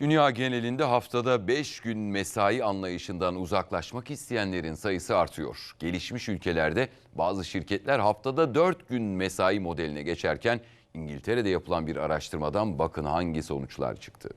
Dünya genelinde haftada 5 gün mesai anlayışından uzaklaşmak isteyenlerin sayısı artıyor. Gelişmiş ülkelerde bazı şirketler haftada 4 gün mesai modeline geçerken İngiltere'de yapılan bir araştırmadan bakın hangi sonuçlar çıktı.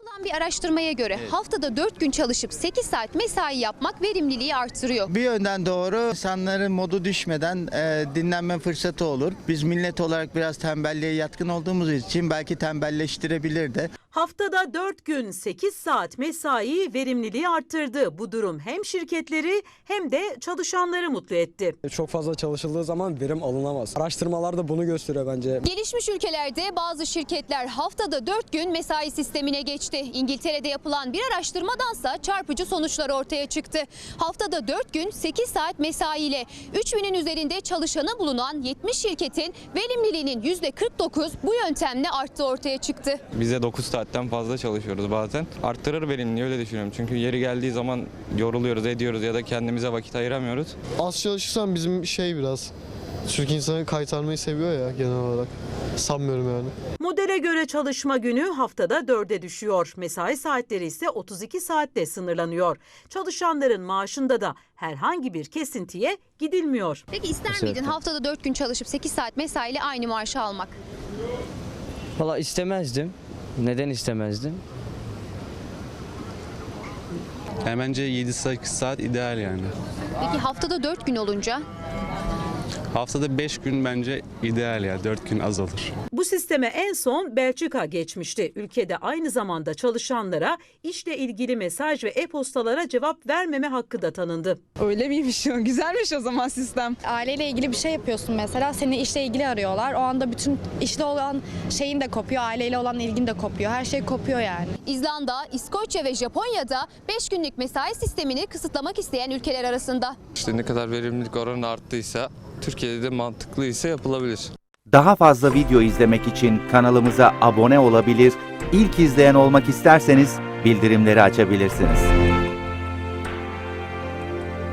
Yapılan bir araştırmaya göre haftada 4 gün çalışıp 8 saat mesai yapmak verimliliği artırıyor. Bir yönden doğru insanların modu düşmeden e, dinlenme fırsatı olur. Biz millet olarak biraz tembelliğe yatkın olduğumuz için belki tembelleştirebilir de. Haftada 4 gün 8 saat mesai verimliliği arttırdı. Bu durum hem şirketleri hem de çalışanları mutlu etti. Çok fazla çalışıldığı zaman verim alınamaz. Araştırmalar da bunu gösteriyor bence. Gelişmiş ülkelerde bazı şirketler haftada 4 gün mesai sistemine geçti. İngiltere'de yapılan bir araştırmadansa çarpıcı sonuçlar ortaya çıktı. Haftada 4 gün 8 saat mesai ile 3000'in üzerinde çalışanı bulunan 70 şirketin verimliliğinin %49 bu yöntemle arttığı ortaya çıktı. Bize 9 saatten fazla çalışıyoruz bazen. Arttırır verimliliği öyle düşünüyorum. Çünkü yeri geldiği zaman yoruluyoruz, ediyoruz ya da kendimize vakit ayıramıyoruz. Az çalışırsan bizim şey biraz. Türk insanı kaytarmayı seviyor ya genel olarak. Sanmıyorum yani. Modele göre çalışma günü haftada 4'e düşüyor. Mesai saatleri ise 32 saatte sınırlanıyor. Çalışanların maaşında da herhangi bir kesintiye gidilmiyor. Peki ister miydin haftada 4 gün çalışıp 8 saat mesai ile aynı maaşı almak? Valla istemezdim. Neden istemezdim? Yani bence 7-8 saat ideal yani. Peki haftada 4 gün olunca Haftada 5 gün bence ideal ya. 4 gün az olur. Bu sisteme en son Belçika geçmişti. Ülkede aynı zamanda çalışanlara işle ilgili mesaj ve e-postalara cevap vermeme hakkı da tanındı. Öyle miymiş? Güzelmiş o zaman sistem. Aileyle ilgili bir şey yapıyorsun mesela seni işle ilgili arıyorlar. O anda bütün işle olan şeyin de kopuyor, aileyle olan ilgin de kopuyor. Her şey kopuyor yani. İzlanda, İskoçya ve Japonya'da 5 günlük mesai sistemini kısıtlamak isteyen ülkeler arasında. İşte ne kadar verimlilik oranı arttıysa, Türkiye'de de mantıklıysa yapılabilir. Daha fazla video izlemek için kanalımıza abone olabilir, ilk izleyen olmak isterseniz bildirimleri açabilirsiniz.